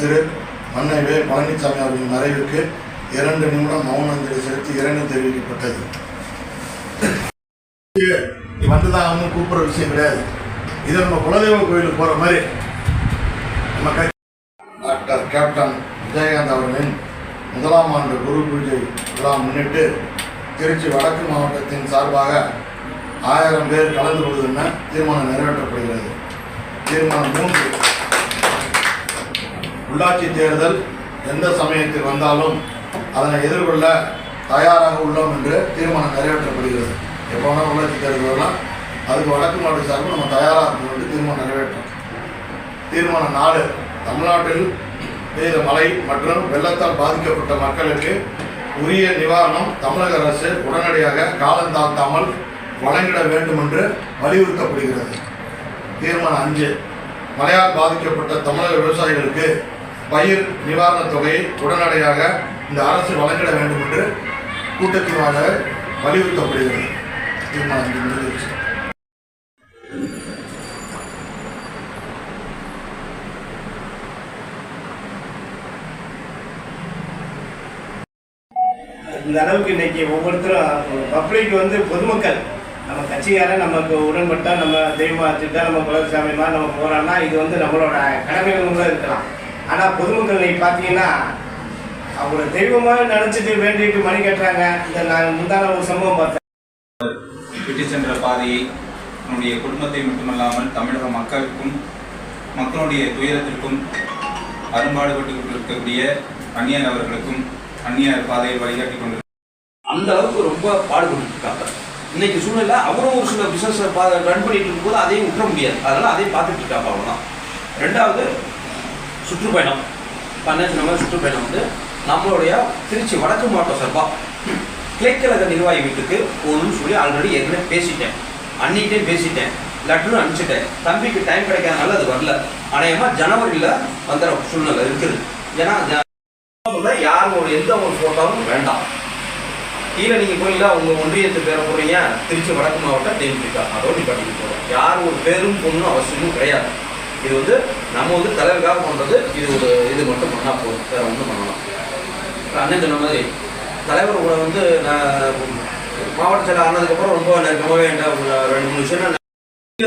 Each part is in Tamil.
அன்னை வே பழனிசாமி அவர்களின் மறைவிற்கு இரண்டு நிமிடம் மௌன அஞ்சலி செலுத்தி இரங்கல் தெரிவிக்கப்பட்டது. வந்துதான் அவங்க கூப்பிடுற விஷயம் கிடையாது. இது நம்ம குலதெய்வ கோயிலுக்கு போற மாதிரி. நம்ம கட்சி டாக்டர் கேப்டன் விஜயகாந்த் அவர்களின் முதலாம் ஆண்டு குரு பூஜை விழா முன்னிட்டு திருச்சி வடக்கு மாவட்டத்தின் சார்பாக ஆயிரம் பேர் கலந்து கொள்வதுன்னு தீர்மானம் நிறைவேற்றப்படுகிறது. தீர்மானம் மூன்று. உள்ளாட்சி தேர்தல் எந்த சமயத்தில் வந்தாலும் அதனை எதிர்கொள்ள தயாராக உள்ளோம் என்று தீர்மானம் நிறைவேற்றப்படுகிறது. எப்போ வேணால் உள்ளாட்சி தேர்தல் வரலாம். அதுக்கு வடக்கு மாவட்ட சார்பில் நம்ம தயாராக இருக்கணும் என்று தீர்மானம் நிறைவேற்றோம் தீர்மானம் நாடு தமிழ்நாட்டில் பெய்த மழை மற்றும் வெள்ளத்தால் பாதிக்கப்பட்ட மக்களுக்கு உரிய நிவாரணம் தமிழக அரசு உடனடியாக காலந்தாத்தாமல் வழங்கிட வேண்டும் என்று வலியுறுத்தப்படுகிறது. தீர்மானம் அஞ்சு மழையால் பாதிக்கப்பட்ட தமிழக விவசாயிகளுக்கு பயிர் நிவாரணத் தொகையை உடனடியாக இந்த அரசு வழங்கிட வேண்டும் என்று கூட்டத்தினால வலியுறுத்தப்படுகிறது. தீர்மானம் இந்த அளவுக்கு இன்னைக்கு ஒவ்வொருத்தரும் பப்ளிக் வந்து பொதுமக்கள் நம்ம கட்சிக்காரன் நமக்கு உடன்பட்டா நம்ம தெய்வம் வச்சுட்டா நம்ம குலசாமி மாதிரி நம்ம போறோம்னா இது வந்து நம்மளோட கடமைகள் கூட இருக்கலாம். ஆனால் பொதுமக்கள் இன்னைக்கு பார்த்தீங்கன்னா அவங்கள தெய்வமாக நினச்சிட்டு வேண்டிட்டு மணி கட்டுறாங்க. இந்த நான் முந்தான ஒரு சம்பவம் பார்த்தேன். விட்டு சென்ற பாதையை நம்முடைய குடும்பத்தை மட்டுமல்லாமல் தமிழக மக்களுக்கும் மக்களுடைய துயரத்திற்கும் அரும்பாடுபட்டு கொண்டிருக்கக்கூடிய அந்நியர் அவர்களுக்கும் அந்நியர் பாதையை வழிகாட்டி கொண்டு அந்த அளவுக்கு ரொம்ப பாடுபட்டு இருக்காங்க இன்னைக்கு சூழ்நிலை அவரும் ஒரு சில பிசினஸ் ரன் பண்ணிட்டு இருக்கும்போது அதையும் விட்டுற முடியாது. அதனால அதையும் பார்த்துட்டு இருக்காங்க அவ்வளோதான் ரெண்டாவது சுற்றுப்பயணம் பன்னெண்டு நம்பர் சுற்றுப்பயணம் வந்து நம்மளுடைய திருச்சி வடக்கு மாவட்டம் சார்பா கிளைக்கழக நிர்வாகி வீட்டுக்கு போகணும்னு சொல்லி ஆல்ரெடி ஏற்கனவே பேசிட்டேன். அன்னிக்கிட்டே பேசிட்டேன். லெட்டரும் அனுப்பிச்சிட்டேன். தம்பிக்கு டைம் கிடைக்காதனால அது வரல. அநேகமாக ஜனவரியில் வந்துற சூழ்நிலை இருக்குது. ஏன்னா ஜ- யாரும் ஒரு எந்த ஒரு ஃபோட்டோவும் வேண்டாம். கீழே நீங்க போயில அவங்க ஒன்றியத்து பேரை போடுறீங்க திருச்சி வடக்கு மாவட்டம் தேமுதிக. அதோட பண்ணிட்டு போகிறோம் யார் ஒரு பேரும் பொண்ணும் அவசியமும் கிடையாது. இது வந்து நம்ம வந்து தலைவருக்காக பண்ணுறது இது ஒரு இது மட்டும் பண்ணால் போதும். வேறு ஒன்றும் பண்ணலாம். அண்ணன் சொன்ன மாதிரி தலைவர் கூட வந்து நான் மாவட்ட செயலர் ஆனதுக்கப்புறம் ரொம்ப நெருக்கமாகவே ரெண்டு மூணு விஷயம்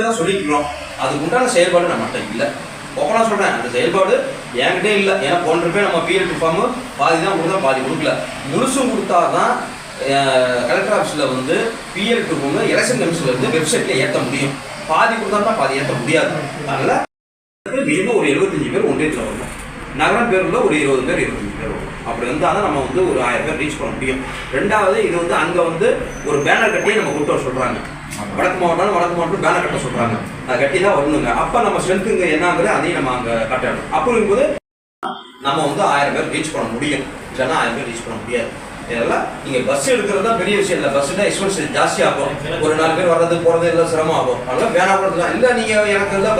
தான் சொல்லிக்கிறோம் அதுக்கு உண்டான செயல்பாடு நம்மகிட்ட இல்லை. ஓப்பனாக சொல்கிறேன் அந்த செயல்பாடு என்கிட்டே இல்லை. ஏன்னா போன்றப்பே பேர் நம்ம பிஎல் ஃபார்மு பாதி தான் கொடுத்தா பாதி கொடுக்கல. முழுசும் கொடுத்தா தான் கலெக்டர் ஆஃபீஸில் வந்து பிஎல் டூ எலெக்ஷன் கமிஷனில் வந்து வெப்சைட்டில் ஏற்ற முடியும். பாதி கொடுத்தா தான் பாதி ஏற்ற முடியாது. அதனால் மினிமம் ஒரு எழுபத்தஞ்சு பேர் ஒன்றே வரணும் நகரம் பேரில் ஒரு இருபது பேர் இருபத்தஞ்சு பேர் வரும். அப்படி இருந்தால் தான் நம்ம வந்து ஒரு ஆயிரம் பேர் ரீச் பண்ண முடியும். ரெண்டாவது இது வந்து அங்கே வந்து ஒரு பேனர் கட்டியே நம்ம கூட்ட சொல்கிறாங்க வடக்கு மாவட்டம் வடக்கு மாவட்டம் பேனர் கட்ட சொல்கிறாங்க அதை கட்டி தான் வரணுங்க. அப்போ நம்ம ஸ்ட்ரென்த்துங்க என்னங்கிறது அதையும் நம்ம அங்கே கட்டணும். அப்படிங்கும்போது நம்ம வந்து ஆயிரம் பேர் ரீச் பண்ண முடியும். இல்லைன்னா ஆயிரம் பேர் ரீச் பண்ண முடியாது. இதெல்லாம் நீங்க பஸ் எடுக்கிறது தான் பெரிய விஷயம் இல்லை. பஸ் தான் எக்ஸ்பென்சிவ் ஜாஸ்தி ஆகும். ஒரு நாலு பேர் வர்றது போறது எல்லாம் சிரமம் ஆகும். அதெல்லாம் வேணாம் போடுறது இல்லை நீங்க எனக்கு எல்லாம்